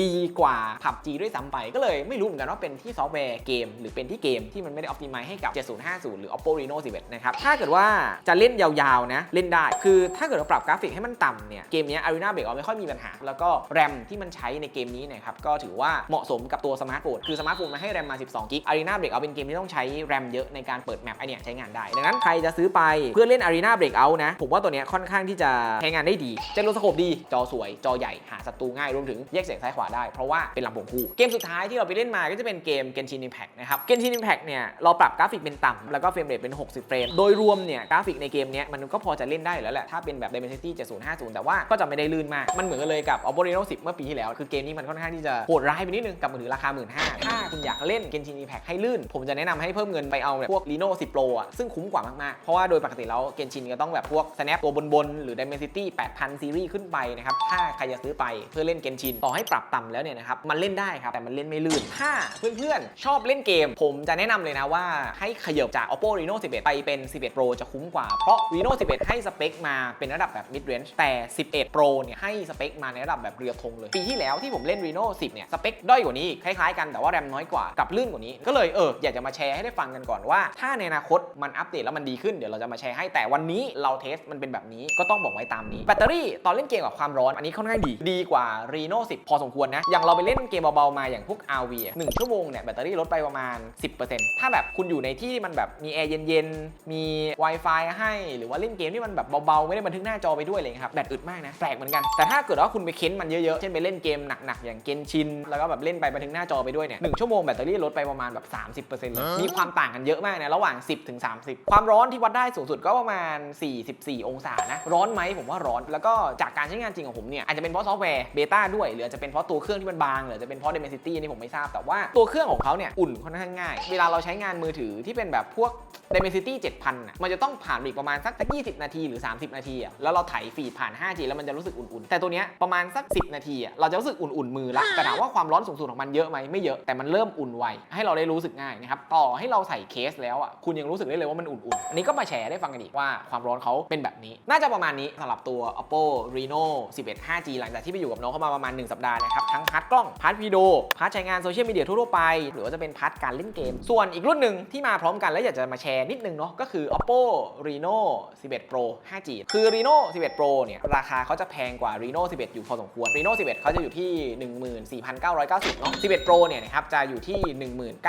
A: ดีกว่า PUBG ด้วยซ้ำไปก็เลยไม่รู้เหมือนกันว่าเป็นที่ซอฟต์แวร์เกม หรือเป็นที่เกมที่มันไม่ได้ optimize ให้กับ 7050 หรือ Oppo Reno 11 นะครับถ้าเกิดว่าจะเล่นยาวๆนะเล่นได้คือถ้าเกิดเราปรับกราฟิกให้มันต่ำเนี่ยเกมนี้ Arena Breakout ไม่ค่อยมีปัญหา แล้วก็แรมที่มันใช้ในเกมนี้นะครับก็ถือว่าเหมาะสมกับตัวสมาร์ทโฟนคือสมาร์ทโฟนมันให้แรมมา 12กิก Arena Breakout เป็นเกมที่ต้องใช้แรมเยอะในการเปิดแมปไอเนี่ยใช้งานได้ ดังนั้นใครจะซื้อไปเพื่อเล่น Arena Breakout นะ ผมว่าตัวเนี้ยค่อนข้างที่จะใช้งานได้ดีเจนโรสโคปดี จอสวย จอใหญ่ หาศัตรูง่าย รวมถึงแยกเสียงซ้ายขวาได้ เพราะว่าเป็นลำโพงคู่ เกมสุดท้ายที่เราไปเล่นมาก็จะเป็นเกม Genshin Impact นะครับ Genshin Impact เนี่ย เราปรับกราฟิกเป็นต่ำแล้วก็เฟรมเรทเป็น 60 เฟรม โดยรวมเนี่ย กราฟิกในเกมเนี้ยมันก็พอจะเล่นได้แล้วแหละ ถ้าเป็นแบบ Dimensity 7050 แต่ว่าก็จะไม่ได้ลื่นมาก มันเหมือนกันเลยกับ Oppo Reno 10 เมื่อปีที่แล้ว คือเกมนี้มันค่อนข้างที่จะโหดร้ายไปนิดนึงกับมือถือราคา 15,000ถ้าคุณอยากเล่น Genshin Impact ให้ลื่น ผมจะแนะนำให้เพิ่มเงินไปเอาแบบพวก Reno 10 Pro อะซึ่งคุ้มกว่ามากๆ เพราะว่าโดยปกติแล้ว Genshin ก็ต้องแบบพวก Snap ตัวบนๆหรือ Dimensity 8000ซีรีส์ขึ้นไปนะครับถ้าใครจะซื้อไปเพื่อเล่น Genshin ต่อให้ปรับต่ำแล้วเนี่ยนะครับมันเล่นได้ครับแต่มันเล่นไม่ลื่นถ้าเพื่อนๆชอบเล่นเกม ผมจะแนะนำเลยนะว่าให้ขยับจาก Oppo Reno 11 ไปเป็น 11 Pro จะคุ้มกว่าเพราะ Reno 11 ให้สเปคมาเป็นระดับแบบ mid range แต่ 11 Pro เนี่ยให้สเปคมาในระดับแบบเรือธงเลย ปีที่แล้วที่ผมเล่น Reno 10 เนี่ยสเปคด้อยกว่านี้คล้ายๆกันแต่ว่าแรมน้อยกว่ากับลื่นกว่านี้ ก็เลยเอออยากจะมาแชร์ให้ได้ฟังกันก่อนว่า ถ้าในอนาคตมันอัปเดตแล้วมันดีขึ้นเดี๋ยวเราจะมาแชร์ให้แต่วันนี้เราเทสมันเป็นแบบนี้ก็ต้องบอกไว้ตามนี้แบตเตอรี่ตอนเล่นเกมกับความร้อนอันนี้ค่อนข้างดี ดีกว่า Reno 10 พอสมควรนะอย่างเราไปเล่นเกมเบาๆมาอย่างพวก RV อะหนึ่งชั่วโมงเนี่ยแบตเตอรี่ลดไปประมาณ 10%ถ้าแบบคุณอยู่ในที่มันแบบมีแอร์เย็นๆมี Wi-Fi ให้หรือว่าเล่นเกมที่มันแบบเบาๆไม่ได้บันทึกหน้าจอไปด้วยเลยครับแบตอึดมากนะแปลกเหมือนกันแต่ถ้าเกิดว่าคุณไปเค้นมันเยอะๆเช่นไปเล่นเกมหนักๆอย่างเกนชินแล้วก็แบบเล่นไปบันทึกหน้าจอไปด้วยเนี่ยหนึ่งชั่วโมงแบตเตอรี่ลดไปประมาณแบบ 30%เลยมีความต่างกันเยอะมากนะระหว่าง 10ถึง30 ความร้อนที่วัดได้สูงสุดก็ประมาณ 44 องศานะ ร้อนไหมผมว่าร้อนแล้วก็จากการใช้งานจริงของผมเนี่ยอาจจะเป็นเพราะซอฟต์แวร์เบต้าด้วยหรืออาจจะเป็นเพราะตัวเครื่องที่มันบางหรืออาจจะเป็นเพราะ Dimensity นี่ผมไม่ทราบแต่ว่าตัวเครื่องของเขาเนี่ยอุ่นค่อนข้างง่ายเวลาเราใช้งานมือถือที่เป็นแบบพวก Dimensity 7000น่ะมันจะต้องผ่านอีกประมาณสักสัก20 นาทีหรือ 30 นาทีอะแล้วเราไถฟีดผ่าน 5G แล้วมันจะรู้สึกอุ่นๆ แต่ตัวเนี้ยประมาณสัก 10 นาทีอะเราจะรู้สึกอุ่นๆมือละแต่ถามว่าว่าความร้อนสูงสุดของมันเยอะไหมไม่เยอะแต่มันเริ่มอุ่นไวให้เราได้รู้สึกง่ายนะครับต่อให้เราใส่เคสแล้วอะคุณยังรู้สึกได้เลยว่ามันอุ่นๆอันนี้ก็มาแชร์ได้ฟังกันอีกว่าความร้อนเขาเป็นแบบนี้ น่าจะประมาณนี้สำหรับตัว Oppo Reno 11 5G หลังจากที่ไปอยู่กับน้องเขามาประมาณ 1 สัปดาห์นะครับทั้งพาร์ทกล้องพาร์ทวิดีโอพาร์ทใช้งานโซเชียลมีเดียทั่วไป หรือว่าจะเป็นพาร์ทการเล่นเกม ส่วนอีกรุ่นหนึ่งที่มาพร้อมกันแล้วอยากจะมาแชร์นิดนึงเนาะก็คือ Oppo Reno 11 Pro 5G คือ Reno 11 Pro เนี่ยราคาเขาจะแพงกว่า Reno 11 อยู่พอสมควร Reno 11เขาจะอยู่ที่1,990เนาะ11 Pro เนี่ยนะครับจะอยู่ที่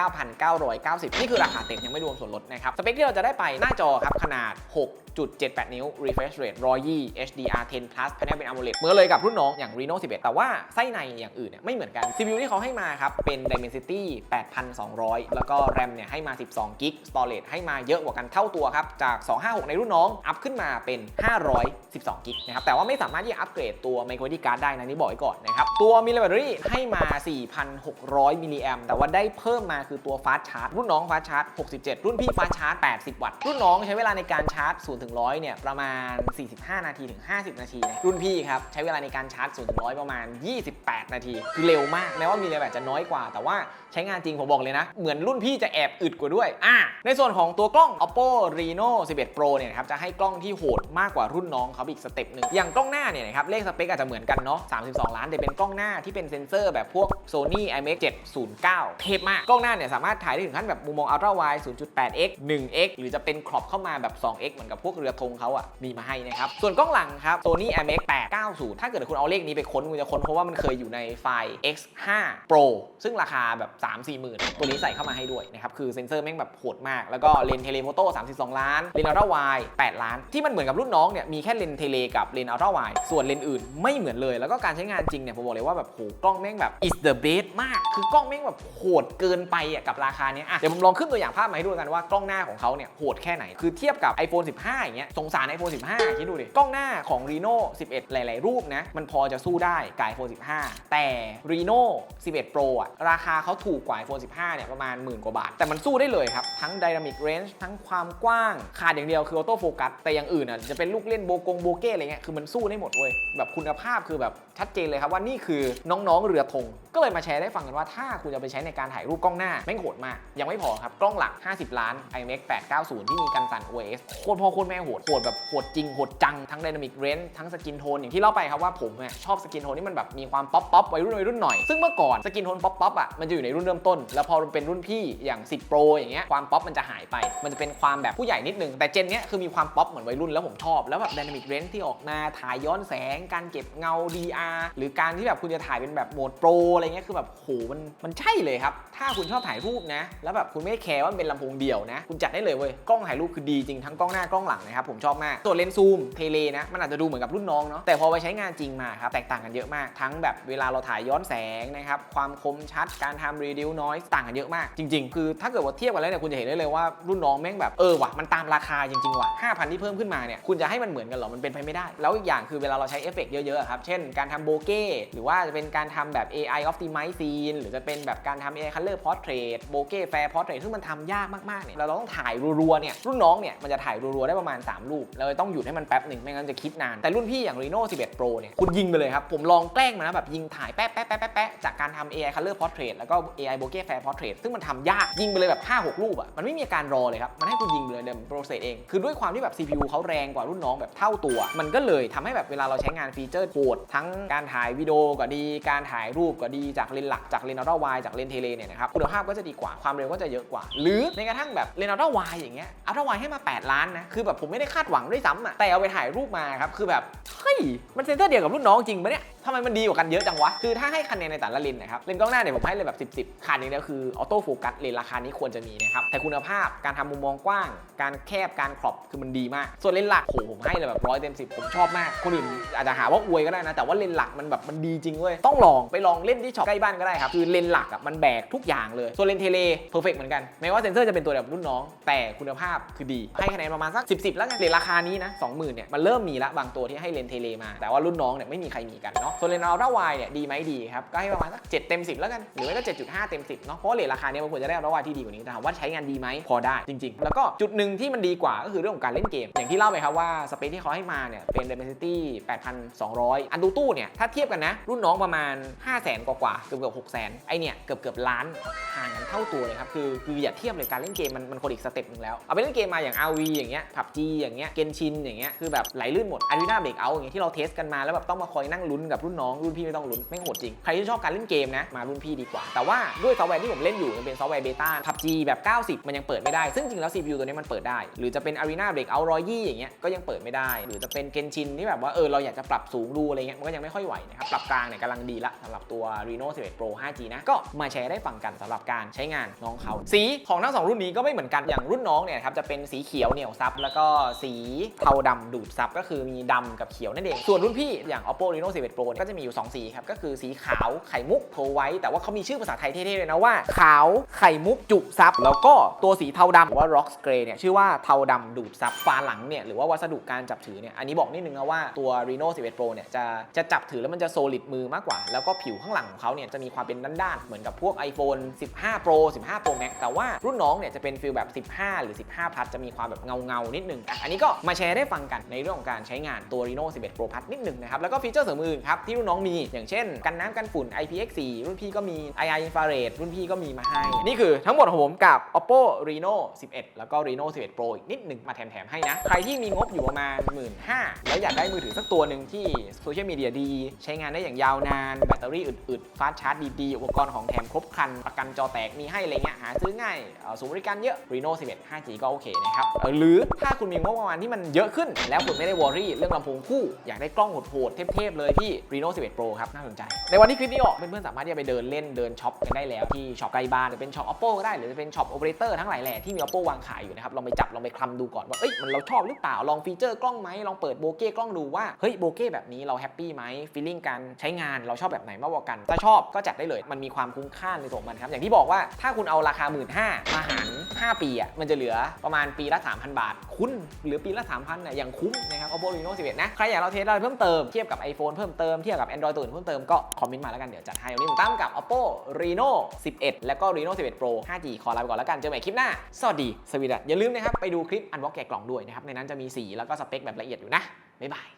A: 19,990 นี่คือราคาเต็มยังไม่รวมส่วนลดนะครับสเปคที่เราจะได้ไปหน้าจอครับขนาด6 6.78 นิ้ว refresh rate 120 HDR 10 plus panel เป็น AMOLED เหมือนเลยกับรุ่นน้องอย่าง Reno 11 แต่ว่าไส้ในอย่างอื่นเนี่ยไม่เหมือนกัน CPU ที่เขาให้มาครับ เป็น Dimensity 8200 แล้วก็ RAM เนี่ยให้มา 12 GB storage ให้มาเยอะกว่ากันเท่าตัวครับ จาก 256 ในรุ่นน้อง อัพขึ้นมาเป็น 512 GB นะครับ แต่ว่าไม่สามารถที่จะอัปเกรดตัว micro SD card ได้นะนี่บอกไว้ก่อนนะครับ ตัวมิลลิแบตเตอรี่ให้มา 4,600 มิลลิแอมแต่ว่าได้เพิ่มมาคือตัว fast charge รุ่นน้อง fast charge 67 รุ่นพี่ fast charge 80 วัตต์ รุ่นน้องใช้เวลาในการชาร์จ0ถึง100เนี่ยประมาณ 45 นาทีถึง 50 นาที รุ่นพี่ครับ ใช้เวลาในการชาร์จ0ถึง100ประมาณ 28 นาที คือเร็วมาก แม้ว่ามิลลิแบตจะน้อยกว่า แต่ว่าใช้งานจริงผมบอกเลยนะ เหมือนรุ่นพี่จะแอบอึดกว่าด้วยอะในส่วนของตัวกล้อง Oppo Reno 11 Pro เนี่ยครับจะให้กล้องที่โหดมากกว่ารุ่นน้องเขาอีกสเต็ปหนึ่งอย่างกล้องหน้าเนี่ยนะครับเลขสเปคอาจจะเหมือนกันเนาะ32 ล้านแต่เป็นกล้องหน้าที่เป็นเซ็นเซอร์แบบพวก Sony IMX 709 เทพมากกล้องหน้าเนี่ยสามารถถ่ายได้ถึงขั้นแบบมุมมอง Ultra Wide 0.8x 1x หรือจะเป็นครอปเข้ามาแบบ 2x เหมือนกับพวกกเรือธงเขาอะมีมาให้นะครับ ส่วนกล้องหลังครับ Sony IMX 890 ถ้าเกิดคุณเอาเลขนี้ไปค้น คุณจะค้นเพราะว่ามันเคยอยู่ในไฟล์ X5 Pro ซึ่งราคาแบบ 3-4หมื่นตัวนี้ใส่เข้ามาให้ด้วยนะครับ คือเซ็นเซอร์แม่งแบบโหดมาก แล้วก็เลนเทเลโฟโต้32 ล้าน เลนส์ Ultra Wide 8ล้าน ที่มันเหมือนกับรุ่นน้องเนี่ยมีแค่เลนเทเลกับเลนส์ Ultra Wide ส่วนเลนอื่นไม่เหมือนเลย แล้วก็การใช้งานจริงเนี่ยผมบอกเลยว่าแบบโหกล้องแม่งแบบ is the best มาก คือกล้องแม่งแบบโหดเกินไปอะกับราคาเนี้ยอะเดี๋ยวผมลองขึ้นตัวอย่างภาพมาให้ดูกันว่ากล้องหน้าของเขาเนี่ยโหดแค่ไหนคือเทียบกับ iPhone 15อย่างเงี้ยสงสาร iPhone 15 คิดดูดิ กล้องหน้าของ Reno 11 หลาย ๆ รูปนะ มันพอจะสู้ได้กับ iPhone 15 แต่ Reno 11 Pro อะราคาเขาถูกกว่า iPhone 15 เนี่ย ประมาณหมื่นกว่าบาท แต่มันสู้ได้เลยครับ ทั้ง Dynamic Range ทั้งความกว้าง ขาดอย่างเดียวคือ Auto Focus แต่อย่างอื่นอะจะเป็นลูกเล่นโบกงโบเก้อะไรเงี้ยคือมันสู้ได้หมดเว้ยแบบคุณภาพคือแบบชัดเจนเลยครับว่านี่คือน้องๆเรือธงก็เลยมาแชร์ได้ฟังกันว่าถ้าคุณจะไปใช้ในการถ่ายรูปกล้องหน้าแม่งโหดมากยังไม่พอครับกล้องหลัก 50 ล้าน IMX 890 ที่มีกันสั่น OS โคตรพอโคตรแม่โหดโหดแบบโหดจริงโหดจังทั้ง Dynamic Range ทั้งสกินโทนอย่างที่เล่าไปครับว่าผมเนี่ยชอบสกินโทนที่มันแบบมีความป๊อปป๊อปวัยรุ่นวัยรุ่นหน่อย ซึ่งเมื่อก่อนสกินโทนป๊อปป๊อปอะมันจะอยู่ในรุ่นเริ่มต้น แล้วพอมันเป็นรุ่นพี่อย่าง10 Pro อย่างเงี้ยความป๊อปมันจะหายไป มันจะเป็นความแบบผู้ใหญ่นิดนึงแต่เจนเนี้ยคือมีความป๊อปเหมือนวัยรุ่นแล้วผมชอบแล้วแบบ Dynamic Range ที่ออกมาถ่ายย้อนแสง การเก็บเงา DR หรือการที่แบบคุณจะถ่ายเป็นแบบโหมดโปรอะไรเงี้ยคือแบบโหมันมันใช่เลยครับถ้าคุณชอบถ่ายรูปนะ แล้วแบบคุณไม่แคร์ว่ามันเป็นลำโพงเดียวนะ คุณจัดได้เลยเว้ยกล้องถ่ายรูปคือดีจริงทั้งกล้องหน้ากล้องหลังนะครับผมชอบมากส่วนเลนส์ซูมเทเลนะมันอาจจะดูเหมือนกับรุ่นน้องเนาะแต่พอไปใช้งานจริงมาครับแตกต่างกันเยอะมาก ทั้งแบบเวลาเราถ่ายย้อนแสงนะครับความคมชัดการทำ reduce noise ต่างกันเยอะมากจริง ๆ คือถ้าเกิดว่าเทียบกันแล้วเนี่ยคุณจะเห็นได้เลยว่ารุ่นน้องแม่งแบบเออว่ะมันตามราคาจริงๆว่ะ5,000 ที่เพิ่มขึ้นมาเนี่ยคุณจะให้มันเหมือนกันเหรอมันเป็นไปไม่ได้ แล้วอีกอย่างคือเวลาเราใช้เอฟเฟกต์เยอะๆครับเช่นการทำโบเก้หรือว่าจะเป็นการทำแบบ AI optimize scene หรือจะเป็นแบบการทำ AI color portrait โบเก้ fair portrait ซึ่งมันทำยากมากๆเนี่ยเราต้องถ่ายรัวๆเนี่ยรุ่นน้องเนี่ยมันจะถ่ายรัวๆได้ประประมาณ3รูปเราต้องหยุดให้มันแป๊บหนึ่งไม่งั้นจะคิดนาน แต่รุ่นพี่อย่าง Reno 11 Pro เนี่ยคุณยิงไปเลยครับ ผมลองแกล้งมานะแบบยิงถ่ายแป๊ะแป๊ะแป๊ะแป๊ะจากการทำ AI color portrait แล้วก็ AI bokeh fair portrait ซึ่งมันทำยากยิงไปเลยแบบ 5-6 รูปอะมันไม่มีการรอเลยครับมันให้คุณยิงไปเลยเดี๋ยวมันโปรเซสเองคือด้วยความที่แบบ CPU เขาแรงกว่ารุ่นน้องแบบเท่าตัว มันก็เลยทำให้แบบเวลาเราใช้งานฟีเจอร์โหดทั้งการถ่ายวิดีโอก็ดี การถ่ายรูปก็ดีจากเลนหลักจากเลนส์อัลตร้าไวจากเลนเทเลเนี่ยนะครับคุณภาพก็จะดีกว่าความเร็วก็จะเยอะกว่า หรือในกระทั่งแบบเลนส์อัลตร้าไวอย่างเงี้ยอัลตร้าไวให้มา 8 ล้านนะคือแบบผมไม่ได้คาดหวังด้วยซ้ำอะแต่เอาไปถ่ายรูปมาครับคือแบบเฮ้ยมันเซนเตอร์เดียวกับรุ่นน้องจริงปะเนี่ย ทำไมมันดีกว่ากันเยอะจังวะ คือถ้าให้คะแนนในแต่ละเลนส์นะครับเลนส์กล้องหน้าเนี่ยผมให้เลยแบบ 10 10ขาดอย่างเดียวคือออโต้โฟกัสเลนส์ราคานี้ควรจะมีนะครับแต่คุณภาพการทำมุมมองกว้าง การแคบการครอบคือมันดีมาก ส่วนเลนส์หลักโหผมให้เลยแบบร้อยเต็มสิบผมชอบมาก คนอื่นอาจจะหาว่าอวยก็ได้นะแต่ว่าเลนส์หลักมันแบบมันดีจริงเว้ยต้องลองไปลองเล่นที่ช็อปใกล้บ้านก็ได้ครับคือเลนส์หลักอะมันแบกทุกอย่างเลยส่วนเลนส์เทเลเพอร์เฟกเหมือนกันแม้ว่าเซนเซอร์จะเป็นตัวแบบรุ่นน้อง แต่คุณภาพคือดีให้คะแนนประมาณสัก 10 10 แล้วกันเลนราคานี้นะ20,000เนี่ยมันเริ่มมีละบางตัวที่ให้เลนเทเลมาแต่ว่ารุ่นน้องเนี่ยไม่มีใครมีกันเนาะส่วนเลนอัลตร้าไวเนี่ยดีไหมดีครับ ก็ให้ประมาณสัก7เต็ม 10 แล้วกัน หรือไม่ก็ 7.5 เต็ม 10 เนาะเพราะว่าเลนส์ราคาเนี้มันควรจะได้อัลตร้าไวที่ดีกว่านี้แต่ถามว่าใช้งานดีไหมพอได้จริง ๆ แล้วก็จุดหนึ่งที่มันดีกว่าก็คือเรื่องของการเล่นเกม อย่างที่เล่าไปครับว่าสเปคที่เขาให้มาเนี่ยเป็น Dimensity 8,200 อันตูตู้เนี่ยถ้าเทียบกันนะ รุ่นน้องประมาณ 5 0 0 0 0 0 กว่าๆเกือบเกือบ600,000ไอเนี่ยเกือบเกือบล้านห่างกันเท่าตัวเลยครับคือคืออย่าเทียบเลยการเล่นเกมมันมันคนอีกสเต็ปนึงแล้วเอาไปเล่นเกมมาอย่าง RV อย่างเงี้ย PUBG อย่างเงี้ยเกนชินอย่างเงี้ยคือแบบไหลลื่นหมด Arena Breakout อย่างเงี้ยที่เราเทสกันมาแล้วแบบต้องมาคอยนั่งลุ้นกับรุ่นน้องรุ่นพี่ไม่ต้องลุ้นไม่โหดจริง ใครที่ชอบการเล่นเกมนะมารุ่นพี่ดีกว่า แต่ว่าด้วยซอฟต์แวร์ที่ผมเล่นอยู่มันเป็นซอฟต์แวร์เบต้า PUBG แบบ 90 มันยังเปิดไม่ได้ ซึ่งจริงแล้ว CPU ตัวนี้มันเปิดได้ หรือจะเป็น Arena Breakout 120อย่างเงี้ยก็ยังเปิดไม่ได้ หรือจะเป็นเกนชินที่แบบว่าเออเราอยากจะปรับสูงดูอะไรเงี้ยมันก็ยังไม่ค่อยไหวนะครับปรับกลางเนี่ยกำลังดีละสำหรับตัว Reno 11 Pro 5G นะก็มาแชร์ได้ฟังกันสำหรับการใช้งานน้องเขาสีของทั้งสองรุ่นนี้ก็ไม่เหมือนกันอย่างรุ่นน้องเนี่ยครับจะเป็นสีเขียวเหนียวซับแล้วก็สีเทาดำดูดซับก็คือมีดำกับเขียวนั่นเองส่วนรุ่นพี่อย่าง Oppo Reno 11 Pro ก็จะมีอยู่ 2 สีครับ ก็คือสีขาวไข่มุกโทไว้ แต่ว่าเขามีชื่อภาษาไทยเท่ๆเลยนะว่า ขาวไข่มุกจุซับ แล้วก็ตัวสีเทาดำหรือว่า Rock Gray เนี่ยชื่อว่าเทาดำดูดซับฝาหลังเนี่ยหรือว่าวัสดุการจับถือเนี่ยอันนี้บอกนิดนึงนะว่าตัว Reno 11 Pro เนี่ยจะจะจับถือแล้วมันจะโซลิดมือมากกว่า แล้วก็ผิวข้างหลังของเขาเนี่ยจะมีความเป็นด้านๆเหมือนกับพวก iPhone 15 Pro 15 Pro Max แต่ว่ารุ่นน้องเนี่ยจะเป็นฟิลแบบ 15 หรือ 15 Plus จะมีความแบบเงาเงานิดนึงอันนี้ก็มาแชร์ได้ฟังกันในเรื่องของการใช้งานตัว Reno 11 Pro Plus นิดนึงนะครับแล้วก็ฟีเจอร์เสริมอื่นครับที่รุ่นน้องมี อย่างเช่น กันน้ำกันฝุ่น IPX4 รุ่นพี่ก็มี IR infrared รุ่นพี่ก็มีมาให้ นี่คือทั้งหมดของผมกับ Oppo Reno 11 แล้วก็ Reno 11 Pro อีกนิดหนึ่งมาแถมๆให้นะ ใครที่มีงบอยู่ประมาณ 1 5ื่นแล้วอยากได้มือถือสักตัวหนึ่งที่โซเชียลมีเดียดี ใช้งานได้อย่างยาวนาน แบตเตอรี่อึดๆฟาสชาร์จดีๆ อุปกรณ์ของแถมครบครัน ประกันจอแตกมีให้อะไรเงี้ยหาซื้อง่ายเอ่อศูนย์บริการเยอะ Reno 11 5G ก็โอเคนะครับหรือถ้าคุณมีงบประมาณที่มันเยอะขึ้น แล้วคุณไม่ได้วอรี่เรื่องลำโพงคู่อยากได้กล้องโหดๆเทพๆเลยพี่ Reno 11 Pro ครับน่าสนใจ ในวันที่คลิปนี้ออกเพื่อนๆสามารถที่จะไปเดินเล่นเดินช็อปกันได้แล้วที่ช็อปใกล้บ้านหรือเป็นช็อป Oppo ก็ได้หรือจะเป็นช็อป Operator ทั้งหลายแหล่ที่มี Oppo วางขายอยู่นะครับลองไปจับลองไปคลำดูก่อนว่าเอ้ยมันเราชอบหรือเปล่าลองฟีเจอร์กล้องไหมลองเปิดโบเก้กล้องดูว่าเฮ้ยโบเก้แบบนี้เราแฮปปี้ไหมฟีลลิ่งการใช้งานเราชอบแบบไหนมากกว่ากัน ถ้าชอบก็จัดได้เลยมันมีความคุ้มค่าในตัวมันครับอย่างที่บอกว่าถ้าคุณเอาราคา 1 5ื่นมาหาร 5 ปีอะมันจะเหลือประมาณปีละ 3,000 บาท คุณเหลือปีละ 3,000น่ะอย่างคุ้มนะครับ Oppo Reno 11นะใครอยากเราเทสอะไรเพิ่มเติมเทียบกับ iPhone เพิ่มเติมเทียบกับ Android ตัวอื่นเพิ่มเติมก็คอมเมนต์มาแล้วกันเดี๋ยวจัดให้วันนี้ผมตั้มกับ Oppo Reno 11 แล้วก็ Reno 11 Pro 5G ขอลาไปก่อนแล้วกันเจอกันใหม่คลิปหน้า สวัสดีสวีดัสอย่าลืมนะครับไปดูคลิปอันวอลแกะกล่องด้วยนะครับในนั้นจะมีสีแล้วก็สเปคแบบละเอียดอยู่นะบ๊ายบาย